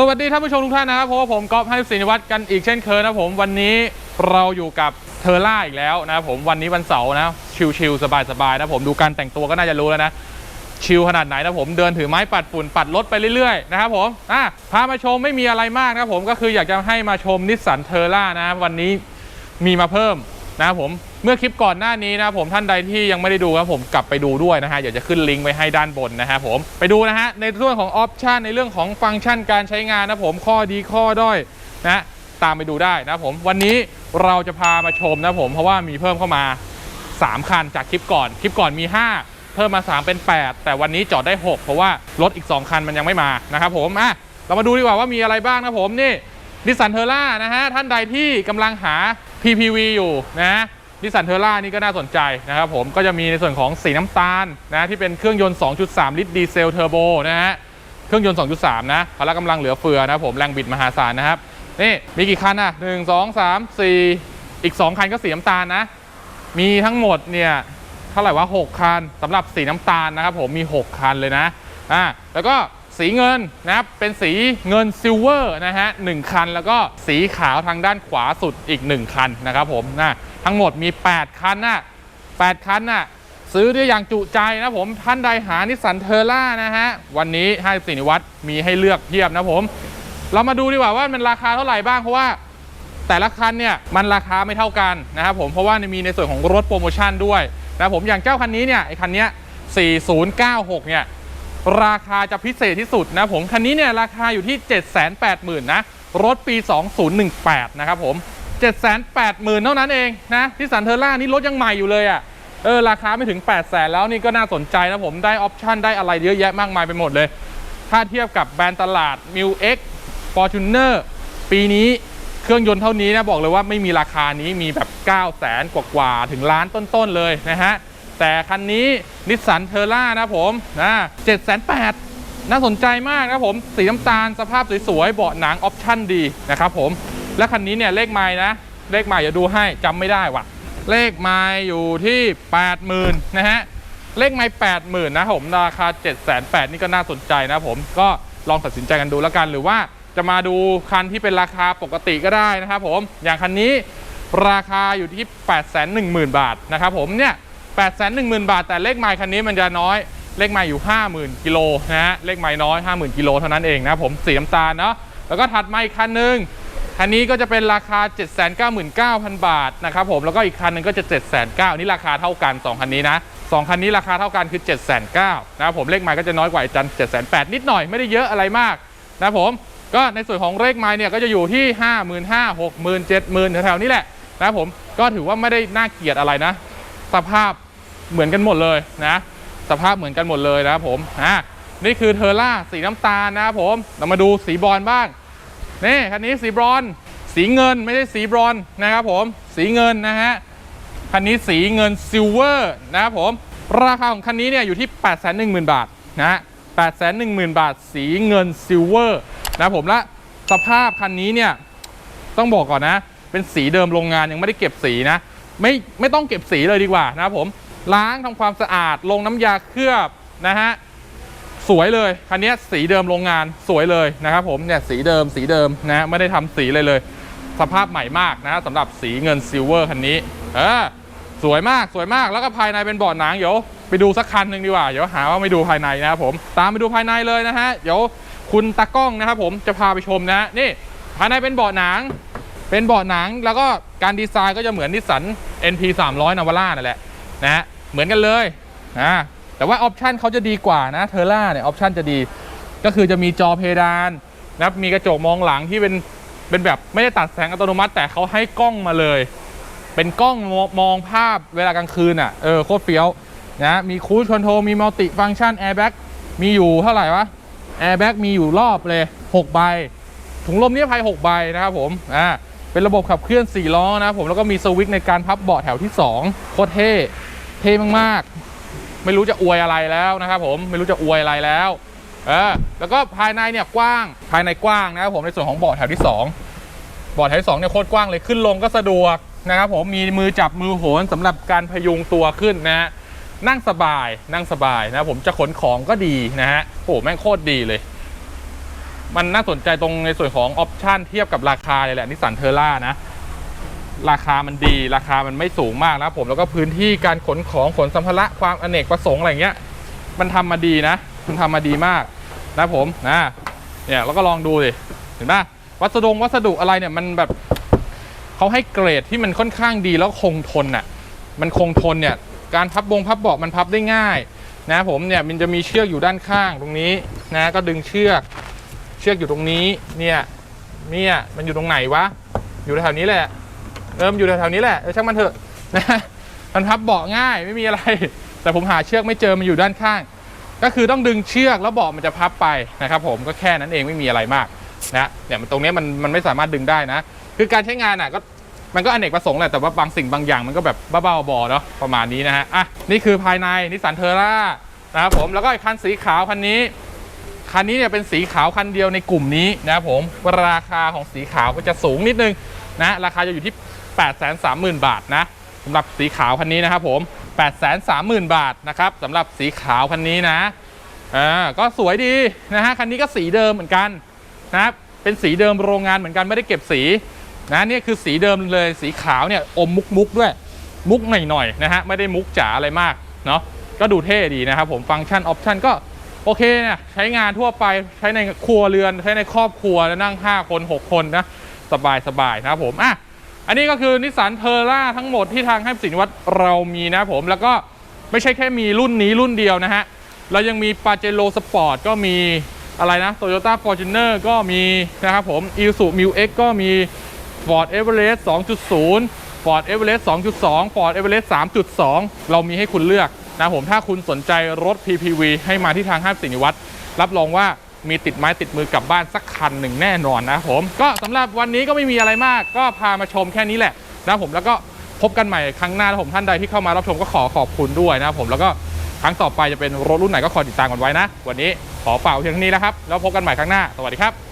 สวัสดีท่านผู้ชมทุกท่านนะครับเพราะว่าผมก๊อฟให้ศินวัตรกันอีกเช่นเคยนะผมวันนี้เราอยู่กับเทอร่าอีกแล้วนะครับผมวันนี้วันเสาร์นะชิลๆสบายๆนะผมดูการแต่งตัวก็น่าจะรู้แล้วนะชิลขนาดไหนนะผมเดินถือไม้ปัดฝุ่นปัดรถไปเรื่อยๆนะครับผมอะพามาชมไม่มีอะไรมากนะผมก็คืออยากจะให้มาชมนิสสันเทอร่านะวันนี้มีมาเพิ่มนะครับผม เมื่อคลิปก่อนหน้านี้นะครับผมท่านใดที่ยังไม่ได้ดูครับผมกลับไปดูด้วยนะฮะเดี๋ยวจะขึ้นลิงก์ไว้ให้ด้านบนนะฮะผมไปดูนะฮะในเรื่องของออปชันในเรื่องของฟังก์ชันการใช้งานนะผมข้อดีข้อด้อยนะตามไปดูได้นะผมวันนี้เราจะพามาชมนะผมเพราะว่ามีเพิ่มเข้ามา 3 คันจากคลิปก่อน คลิปก่อนมี 5 เพิ่มมา 3 เป็น 8 แต่วันนี้จอดได้ 6 เพราะว่ารถอีก 2 คันมันยังไม่มานะครับผมอะเรามาดูดีกว่าว่ามีอะไรบ้างนะผมนี่นิสสันเทอร่านะฮะท่านใดที่กำลังหา PPV อยู่นะ นิสสันเทอร่านี่ก็น่าสนใจนะครับผมก็จะมีในส่วนของสีน้ำตาลนะที่เป็นเครื่องยนต์ 2.3 ลิตรดีเซลเทอร์โบนะฮะเครื่องยนต์ 2.3 นะพละกำลังเหลือเฟือนะผมแรงบิดมหาศาลนะครับนี่มีกี่คันอะ 1 2 3 4 อีก 2 คันก็สีน้ำตาลนะ มีทั้งหมดเนี่ยเท่าไหร่ว่า 6 คันสำหรับสีน้ำตาลนะครับผมมี 6 คันเลยนะอ่าแล้วก็ สีเงินนะครับเป็นสีเงินซิลเวอร์นะฮะหนึ่งคัน แล้วก็สีขาวทางด้านขวาสุดอีก 1 คันนะครับผมนะทั้งหมดมี 8 คันนะ8คันน่ะซื้อได้อย่างจุใจนะผมท่านใดหานิสันเทอร่านะฮะวันนี้ให้สินิวัตรมีให้เลือกเพียบนะผม เรามาดูดีกว่าว่ามันราคาเท่าไหร่บ้างเพราะว่าแต่ละคันเนี่ยมันราคาไม่เท่ากันนะครับผมเพราะว่ามีในส่วนของรถโปรโมชั่นด้วยนะครับผมอย่างเจ้าคันนี้เนี่ยไอคันเนี้ย4096เนี่ย ราคาจะพิเศษที่สุดนะผมคันนี้เนี่ยราคาอยู่ที่ 780,000นะรถปี 2018 นะครับผม780,000 เท่านั้นเองนะที่สันเทอร่านี่รถยังใหม่อยู่เลยอะ่ะเออราคาไม่ถึง 800,000แล้วนี่ก็น่าสนใจนะผมได้ออปชั่นได้อะไรเยอะแยะมากมายไปหมดเลย ถ้าเทียบกับแบรนด์ตลาด m ิ w X Fortuner ปีนี้เครื่องยนต์เท่านี้นะบอกเลยว่าไม่มีราคานี้มีแบบ 9 0 0แสนกว่าๆถึงล้านต้นๆเลยนะฮะ แต่คันนี้นิสสันเทอร่านะผมนะ7 8 0 0น่าสนใจมากนะผม สีน้ำตาลสภาพสวยๆเบาะหนังออปชั่นดีนะครับผม และคันนี้เนี่ยเลขไม้นะ เลขไม้อย่าดูให้จำไม่ได้ว่ะ เลขไม้อยู่ที่ 80,000นะฮะเลขไม้80,000นะครับผมราคา 780,000นี่ก็น่าสนใจนะผมก็ลองตัดสินใจกันดูแล้วกัน หรือว่าจะมาดูคันที่เป็นราคาปกติก็ได้นะครับผมอย่างคันนี้ราคาอยู่ที่ 810,000 บาทนะครับผมเนี่ย 810,000 บาท แต่เลขไม้คันนี้มันจะน้อย เลขไม้อยู่ 50,000 กิโลนะฮะ เลขไม้น้อย 50,000 กิโลเท่านั้นเองนะผมสีน้ำตาลเนาะ แล้วก็ถัดมาอีกคันหนึ่งคันนี้ก็จะเป็นราคา 799,000 บาทนะครับผม แล้วก็อีกคันหนึงก็จะ709,000นี่ราคาเท่ากัน 2 คันนี้นะสองคันนี้ราคาเท่ากันคือ709,000นะครับผมเลขไม้ก็จะน้อยกว่าจัน708,000นิดหน่อยไม่ได้เยอะอะไรมากนะผมก็ในส่วนของเลขไม้เนี่ยก็จะอยู่ที่ 55,000 60,000 70,000แถวๆนี้แหละนะผมก็ถือว่าไม่ได้น่าเกลียดอะไรนะ สภาพเหมือนกันหมดเลยนะ สภาพเหมือนกันหมดเลยนะครับผมอะนี่คือเทอร่าสีน้ำตาลนะครับผมเรามาดูสีบอนซ์บ้างนี่คันนี้สีบรอนสีเงินไม่ใช่สีบรอนนะครับผมสีเงินนะฮะคันนี้สีเงินซิลเวอร์นะครับผมราคาของคันนี้เนี่ยอยู่ที่ 8 1 0 0 0 0 บาทนะฮะ8 1 0 0 0 0 บาท สีเงินซิลเวอร์นะผมและสภาพคันนี้เนี่ยต้องบอกก่อนนะ เป็นสีเดิมโรงงานยังไม่ได้เก็บสีนะ ไม่ไม่ต้องเก็บสีเลยดีกว่านะครับผมล้างทำความสะอาดลงน้ำยาเคลือบนะฮะสวยเลยคันนี้สีเดิมโรงงานสวยเลยนะครับผมเนี่ยสีเดิมสีเดิมนะไม่ได้ทำสีเลยเลย สภาพใหม่มากนะสำหรับสีเงินซิลเวอร์คันนี้เออสวยมากสวยมากแล้วก็ภายในเป็นเบาะหนังเดี๋ยวไปดูสักคันหนึ่งดีกว่าเดี๋ยวหาว่าไม่ดูภายในนะครับผมตามไปดูภายในเลยนะฮะเดี๋ยวคุณตากล้องนะครับผมจะพาไปชมนะนี่ภายในเป็นเบาะหนัง เป็นเบาะหนังแล้วก็การดีไซน์ก็จะเหมือนนิสสัน NP 300นาวาร่านั่นแหละนะฮะเหมือนกันเลยนะแต่ว่าออปชันเขาจะดีกว่านะเทอร่าเนี่ยออปชันจะดี ก็คือจะมีจอเพดานนะมีกระจกมองหลังที่เป็นเป็นแบบไม่ได้ตัดแสงอัตโนมัติ แต่เขาให้กล้องมาเลย เป็นกล้องมองภาพเวลากลางคืนอะเออโคตรเฟี้ยวนะมีคู i คอนโทรมีมัลติฟัง c t ชันแอร์แบ็กมีอยู่เท่าไหร่วะแอร์แบ็กมีอยู่รอบเลย 6 ใบถุงลมนิรภัย6ใบนะครับผมอ่า เป็นระบบขับเคลื่อน 4 ล้อนะครับผมแล้วก็มีสวิตช์ในการพับเบาะแถวที่ 2 โคตรเท่ เท่มากๆ ไม่รู้จะอวยอะไรแล้วนะครับผมไม่รู้จะอวยอะไรแล้วเออแล้วก็ภายในเนี่ยกว้างภายในกว้างนะครับผมในส่วนของเบาะแถวที่ 2 เบาะแถวที่2เนี่ยโคตรกว้างเลยขึ้นลงก็สะดวกนะครับผมมีมือจับมือโหนสำหรับการพยุงตัวขึ้นนะฮะนั่งสบายนั่งสบายนะครับผมจะขนของก็ดีนะฮะโอ้แม่งโคตรดีเลย มันน่าสนใจตรงในส่วนของออปชันเทียบกับราคาเลยแหละนิสสันเทอร่านะ ราคามันดีราคามันไม่สูงมากนะผมแล้วก็พื้นที่การขนของขนสัมภาระความอเนกประสงค์อะไรเงี้ย มันทำมาดีนะ มันทำมาดีมากนะผมนะเนี่ยแล้วก็ลองดูสิเห็นปะวัสดุวัสดุอะไรเนี่ยมันแบบเขาให้เกรดที่มันค่อนข้างดีแล้วคงทนน่ะมันคงทนเนี่ยการพับบงพับเบาะมันพับได้ง่ายนะผมเนี่ยมันจะมีเชือกอยู่ด้านข้างตรงนี้นะก็ดึงเชือก เชือกอยู่ตรงนี้ เนี่ยเนี่ยมันอยู่ตรงไหนวะ อยู่แถวๆนี้แหละเออมนอยู่แถวๆนี้แหละเออช่างมันเถอะนะมันพับเบาะง่ายไม่มีอะไร แต่ผมหาเชือกไม่เจอมันอยู่ด้านข้าง ก็คือต้องดึงเชือกแล้วเบาะมันจะพับไปนะครับ ผมก็แค่นั้นเองไม่มีอะไรมากนะเนี่ยมันตรงนี้มันมันไม่สามารถดึงได้นะ คือการใช้งานอะก็มันก็อเนกประสงค์แหละแต่ว่าบางสิ่งบางอย่างมันก็แบบบ้าๆบอเนาะประมาณนี้นะฮะอะนี่คือภายในนิสสันเทอร่านะครับผมแล้วก็อีกคันสีขาวคันนี้ คันนี้เนี่ยเป็นสีขาวคันเดียวในกลุ่มนี้นะครับผมราคาของสีขาวก็จะสูงนิดนึงนะราคาจะอยู่ที่ 8 3 0 0 0 0 บาทนะสำหรับสีขาวคันนี้นะครับผม 8 3 0 0 0 0 บาทนะครับสำหรับสีขาวคันนี้นะอ่าก็สวยดีนะฮะคันนี้ก็สีเดิมเหมือนกันนะเป็นสีเดิมโรงงานเหมือนกันไม่ได้เก็บสีนะเนี่ยคือสีเดิมเลยสีขาวเนี่ยอมมุกมุกด้วยมุกหน่อยๆนะฮะไม่ได้มุกจ๋าอะไรมากเนาะก็ดูเท่ดีนะครับผมฟังก์ชันออปชันก็ โอเคเนี่ยใช้งานทั่วไปใช้ในครัวเรือน ใช้ในครอบครัวแล้วนั่ง 5 คน 6 คนนะ สบายสบายนะครับผมอะอันนี้ก็คือนิสสันเทอร่าทั้งหมดที่ทางให้สินวัตรเรามีนะผมแล้วก็ไม่ใช่แค่มีรุ่นนี้รุ่นเดียวนะฮะ เรายังมีปาเจโ o สปอร์ตก็มีอะไรนะ Toyota Fortuner ก็มีนะครับผม i s u m u x ก็มี Ford Everest 2.0 Ford Everest 2.2 Ford Everest 3.2 เรามีให้คุณเลือก นะผมถ้าคุณสนใจรถ PPV ให้มาที่ทางห้างสินิวัตรรับรองว่ามีติดไม้ติดมือกลับบ้านสักคันหนึ่งแน่นอนนะครับผมก็สำหรับวันนี้ก็ไม่มีอะไรมาก ก็พามาชมแค่นี้แหละนะผมแล้วก็พบกันใหม่ครั้งหน้านะผมท่านใดที่เข้ามารับชมก็ขอขอบคุณด้วยนะครับผมแล้วก็ครั้งต่อไปจะเป็นรถรุ่นไหนก็คอยติดตามกันไว้นะ วันนี้ขอฝากเพียงเท่านี้นะครับ แล้วพบกันใหม่ครั้งหน้า สวัสดีครับ